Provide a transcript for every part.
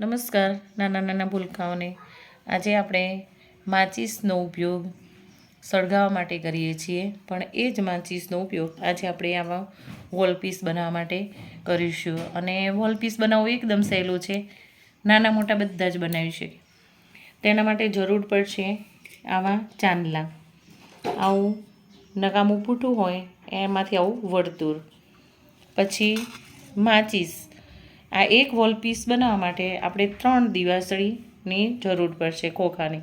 નમસ્કાર, નાના નાના ભૂલકાઓને. આજે આપણે માચીસનો ઉપયોગ સળગાવવા માટે કરીએ છીએ, પણ એ જ માચીસનો ઉપયોગ આજે આપણે આવા વોલપીસ બનાવવા માટે કરીશું. અને વોલપીસ બનાવવું એકદમ સહેલું છે. નાના મોટા બધા જ બનાવી શકે. તેના માટે જરૂર પડશે આવા ચાંદલા. આવું નકામું પૂઠું હોય, એમાંથી આવું વર્તુળ પછી માચીસ. આ એક વોલ પીસ બનાવવા માટે આપણે ત્રણ દિવાસળીની જરૂર પડશે ખોખાની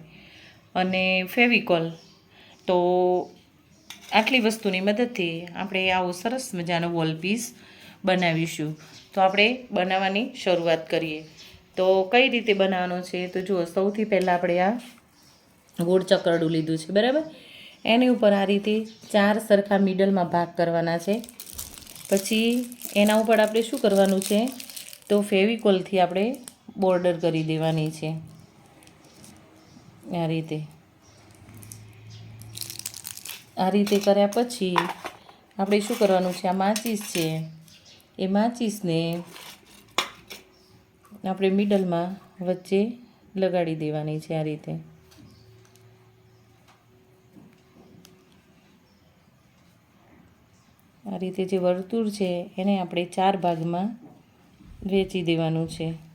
અને ફેવિકોલ. તો આટલી વસ્તુની મદદથી આપણે આવો સરસ મજાનો વોલ પીસ બનાવીશું. તો આપણે બનાવવાની શરૂઆત કરીએ. તો કઈ રીતે બનાવવાનો છે? તો જુઓ, સૌથી પહેલાં આપણે આ ગોળ ચકરડું લીધું છે, બરાબર? એની ઉપર આ રીતે ચાર સરખા મિડલમાં ભાગ કરવાના છે. પછી એના ઉપર આપણે શું કરવાનું છે? તો ફેવિકોલથી આપણે બોર્ડર કરી દેવાની છે. આ રીતે. આ રીતે કર્યા પછી આપણે શું કરવાનું છે? આ માચીસ છે. એ માચીસને આપણે મિડલમાં વચ્ચે લગાડી દેવાની છે આ રીતે. આ રીતે જે વર્તુળ છે એને આપણે ચાર ભાગમાં વેચી દેવાનું છે.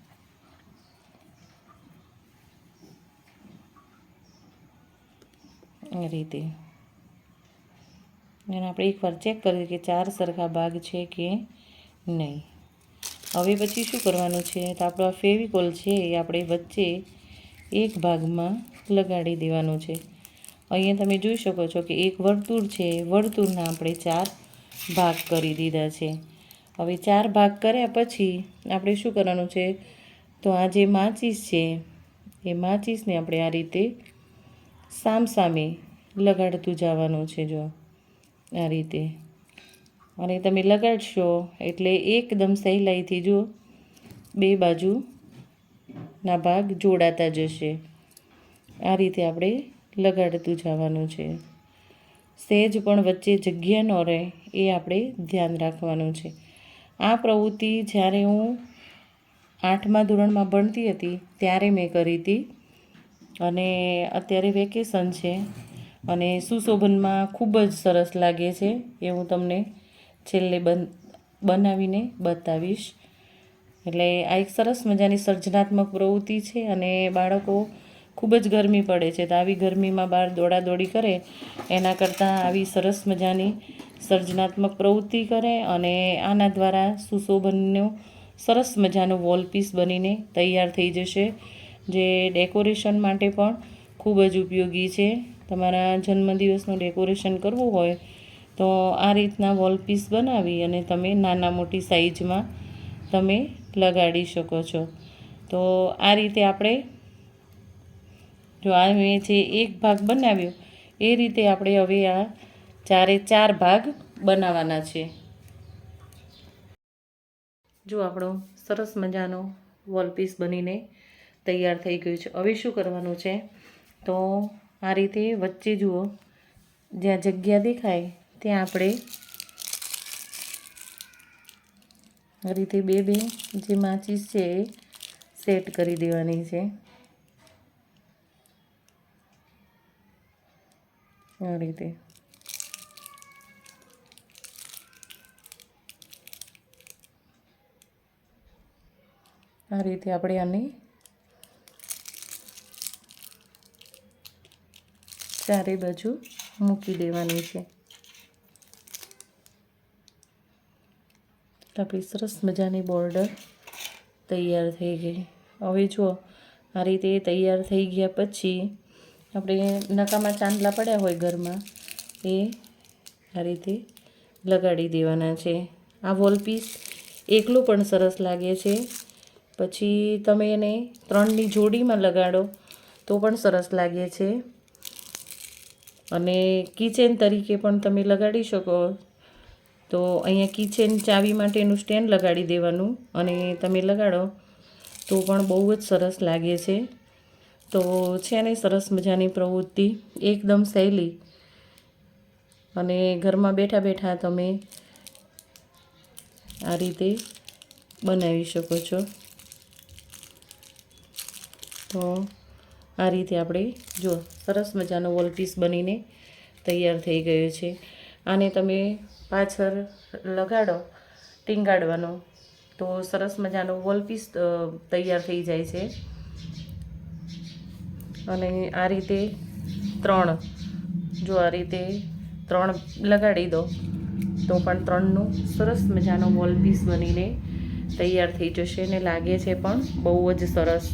આ રીતે. અને આપણે એકવાર ચેક કરીએ કે ચાર સરખા ભાગ છે કે નહીં. હવે પછી શું કરવાનું છે? તો આપણો આ ફેવિકોલ છે એ આપણે વચ્ચે એક ભાગમાં લગાડી દેવાનું છે. અહીંયા તમે જોઈ શકો છો કે એક વર્તુળ છે. વર્તુળના આપણે ચાર ભાગ કરી દીધા છે. હવે ચાર ભાગ કર્યા પછી આપણે શું કરવાનું છે? તો આ જે માચીસ છે, એ માચીસને આપણે આ રીતે સામસામે લગાડતું જવાનું છે જો, આ રીતે. અને તમે લગાડશો એટલે એકદમ સહેલાઈથી જો બે બાજુના ભાગ જોડાતા જશે. આ રીતે આપણે લગાડતું જવાનું છે. સહેજ પણ વચ્ચે જગ્યા ન રહે એ આપણે ધ્યાન રાખવાનું છે. આ પ્રવૃત્તિ જ્યારે હું આઠમા ધોરણમાં ભણતી હતી, ત્યારે મેં કરી હતી. અને અત્યારે વેકેશન છે અને સુશોભનમાં ખૂબ જ સરસ લાગે છે એ હું તમને છેલ્લે બન, બનાવીને બતાવીશ. એટલે આ એક સરસ મજાની સર્જનાત્મક પ્રવૃત્તિ છે અને બાળકો ખૂબ જ ગરમી પડે છે. તો આવી ગરમીમાં બહાર દોડાદોડી કરે, એના કરતાં આવી સરસ મજાની સર્જનાત્મક પ્રવૃત્તિ કરે અને આના દ્વારા સુશોભનનો સરસ મજાનો વોલપીસ બનીને તૈયાર થઈ જશે, જે ડેકોરેશન માટે પણ ખૂબ જ ઉપયોગી છે. તમારા જન્મદિવસનું ડેકોરેશન કરવું હોય તો આ રીતના વોલપીસ બનાવી અને તમે નાના મોટી સાઈઝમાં તમે લગાડી શકો છો. તો આ રીતે આપણે જો આ મેં જે એક ભાગ બનાવ્યો, એ રીતે આપણે હવે આ ચારે ચાર ભાગ બનાવવાના છે. જો આપણો સરસ મજાનો વોલપીસ બનીને તૈયાર થઈ ગયું છે. હવે શું કરવાનું છે? તો આ રીતે વચ્ચે જુઓ, જ્યાં જગ્યા દેખાય, ત્યાં આપણે આ રીતે બે બે જે માચીસ છે એ સેટ કરી દેવાની છે. આ રીતે. આ રીતે આપણે આને ચારે બાજુ મૂકી દેવાની છે. આપણી સરસ મજાની બોર્ડર તૈયાર થઈ ગઈ. હવે જુઓ, આ રીતે તૈયાર થઈ ગયા પછી આપણે નકામા ચાંદલા પડ્યા હોય ઘરમાં, એ આ રીતે લગાડી દેવાના છે. આ વોલપીસ એકલું પણ સરસ લાગે છે. પછી તમે એને ત્રણની જોડીમાં લગાડો, તો પણ સરસ લાગે છે. અને કિચેન તરીકે પણ તમે લગાડી શકો. તો અહીંયા કિચેન ચાવી માટેનું સ્ટેન્ડ લગાડી દેવાનું અને તમે લગાડો, તો પણ બહુ જ સરસ લાગે છે. તો છે ને સરસ મજાની પ્રવૃત્તિ, એકદમ સહેલી અને ઘરમાં બેઠા બેઠા તમે આ રીતે બનાવી શકો છો. તો આ રીતે આપણે જો સરસ મજાનો વોલ પીસ બનીને તૈયાર થઈ ગયો છે. આને તમે પાછળ લગાડો, ટીંગાડવાનો. તો સરસ મજાનો વોલ પીસ તૈયાર થઈ જાય છે. અને આ રીતે ત્રણ, જો આ રીતે ત્રણ લગાડી દો, તો પણ ત્રણનું સરસ મજાનો વોલ પીસ બનીને તૈયાર થઈ જશે ને લાગે છે પણ બહુ જ સરસ.